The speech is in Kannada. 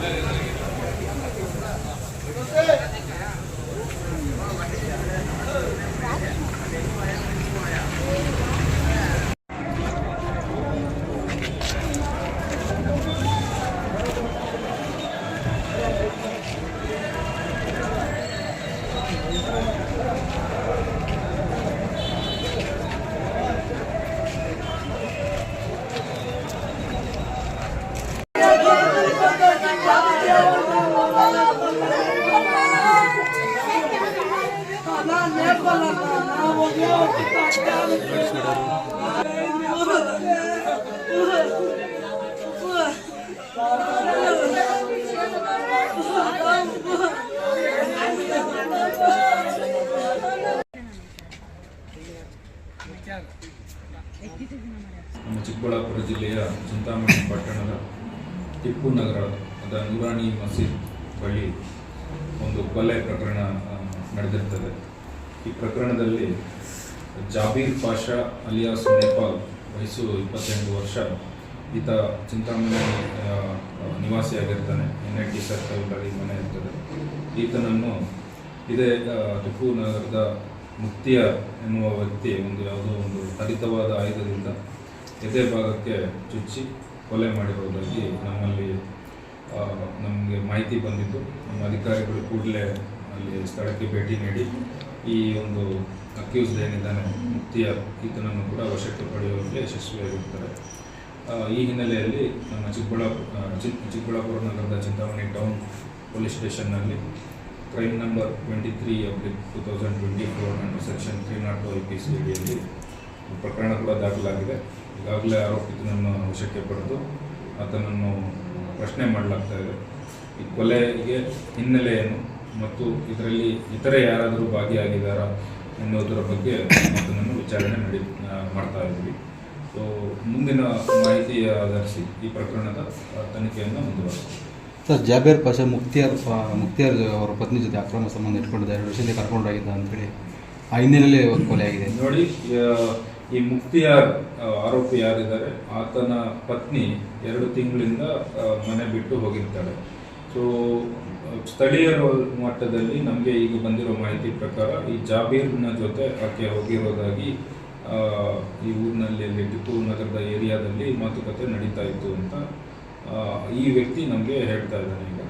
Thank you. ನಮ್ಮ ಚಿಕ್ಕಬಳ್ಳಾಪುರ ಜಿಲ್ಲೆಯ ಚಿಂತಾಮಣಿ ಪಟ್ಟಣದ ಟಿಪ್ಪು ಅದ ನೂರಾನಿ ಮಸೀದ್ ಬಳಿ ಒಂದು ಕೊಲೆ ಪ್ರಕರಣ ನಡೆದಿರ್ತದೆ. ಈ ಪ್ರಕರಣದಲ್ಲಿ ಜಾಬೀರ್ ಪಾಷಾ ಅಲಿಯಾಸ್ ನೇಪಾಲ್ ವಯಸ್ಸು ಇಪ್ಪತ್ತೆಂಟು ವರ್ಷ. ಈತ ಚಿಂತಾಮಣಿ ನಿವಾಸಿಯಾಗಿರ್ತಾನೆ. ಎನ್ ಐ ಟಿ ಸರ್ಕಲ್ ಮನೆ ಇರ್ತದೆ. ಈತನನ್ನು ಇದೇ ಟಿಪ್ಪು ನಗರದ ಮುಕ್ತಿಯ ಎನ್ನುವ ವ್ಯಕ್ತಿ ಒಂದು ಯಾವುದೋ ಒಂದು ಹರಿತವಾದ ಆಯುಧದಿಂದ ಎದೆ ಭಾಗಕ್ಕೆ ಚುಚ್ಚಿ ಕೊಲೆ ಮಾಡಿರುವುದಾಗಿ ನಮ್ಮಲ್ಲಿ ನಮಗೆ ಮಾಹಿತಿ ಬಂದಿತ್ತು ನಮ್ಮ ಅಧಿಕಾರಿಗಳು ಕೂಡಲೇ ಅಲ್ಲಿ ಸ್ಥಳಕ್ಕೆ ಭೇಟಿ ನೀಡಿ ಈ ಒಂದು ಅಕ್ಯೂಸ್ಡ್ ಏನಿದ್ದಾನೆ, ಮುಕ್ತಿಯ ಈತನನ್ನು ಕೂಡ ವಶಕ್ಕೆ ಪಡೆಯುವಲ್ಲಿ ಯಶಸ್ವಿಯಾಗಿರ್ತಾರೆ. ಈ ಹಿನ್ನೆಲೆಯಲ್ಲಿ ನಮ್ಮ ಚಿಕ್ಕಬಳ್ಳಾಪುರ ಚಿಕ್ಕಬಳ್ಳಾಪುರ ನಗರದ Chintamani town police ಸ್ಟೇಷನ್ನಲ್ಲಿ crime number twenty three oblique two thousand twenty four under section three nought I P C ಅಡಿಯಲ್ಲಿ ಪ್ರಕರಣ ಕೂಡ ದಾಖಲಾಗಿದೆ. ಈಗಾಗಲೇ ಆರೋಪಿತನನ್ನು ವಶಕ್ಕೆ ಪಡೆದು ಆತನನ್ನು ಪ್ರಶ್ನೆ ಮಾಡಲಾಗ್ತಾ ಇದೆ. ಈ ಕೊಲೆಗೆ ಹಿನ್ನೆಲೆ ಏನು? ಮತ್ತು ಇದರಲ್ಲಿ ಇತರೆ ಯಾರಾದರೂ ಭಾಗಿಯಾಗಿದ್ದಾರಾ ಎನ್ನುವುದರ ಬಗ್ಗೆ ಆತನನ್ನು ವಿಚಾರಣೆ ನಡಿ ಮಾಡ್ತಾ ಇದ್ವಿ. ಸೊ ಮುಂದಿನ ಮಾಹಿತಿ ಆಧರಿಸಿ ಈ ಪ್ರಕರಣದ ತನಿಖೆಯನ್ನು ಮುಂದುವರಿಸ್ತೀವಿ ಸರ್ ಜಾಬೇರ್ ಪಾಷಾ ಮುಕ್ತಿಯಾರ್ ಮುಕ್ತಿಯಾರ್ ಅವರ ಪತ್ನಿ ಜೊತೆ ಅಕ್ರಮ ಸಂಬಂಧ ಇಟ್ಕೊಂಡಿದ್ದಾರೆ. ಎರಡು ವರ್ಷದಿಂದ ಕರ್ಕೊಂಡೋಗಿದ್ದ ಅಂತೇಳಿ ಆ ಹಿನ್ನೆಲೆಯಲ್ಲಿ ಒಂದು ಕೊಲೆ ಆಗಿದೆ. ನೋಡಿ ಈ ಮುಕ್ತಿಯಾರ್ ಆರೋಪಿ ಯಾರಿದ್ದಾರೆ, ಆತನ ಪತ್ನಿ ಎರಡು ತಿಂಗಳಿಂದ ಮನೆ ಬಿಟ್ಟು ಹೋಗಿರ್ತಾಳೆ. ಸೊ ಸ್ಥಳೀಯರ ಮಟ್ಟದಲ್ಲಿ ನಮಗೆ ಈಗ ಬಂದಿರೋ ಮಾಹಿತಿ ಪ್ರಕಾರ ಈ ಜಾಬೀರ್ನ ಜೊತೆ ಆಕೆ ಹೋಗಿರೋದಾಗಿ ಈ ಊರಿನಲ್ಲಿ ಅಲ್ಲಿ ಟಿಪ್ಪು ನಗರದ ಏರಿಯಾದಲ್ಲಿ ಮಾತುಕತೆ ನಡೀತಾ ಇತ್ತು ಅಂತ ಈ ವ್ಯಕ್ತಿ ನಮಗೆ ಹೇಳ್ತಾ ಇದ್ದಾನೆ ಈಗ.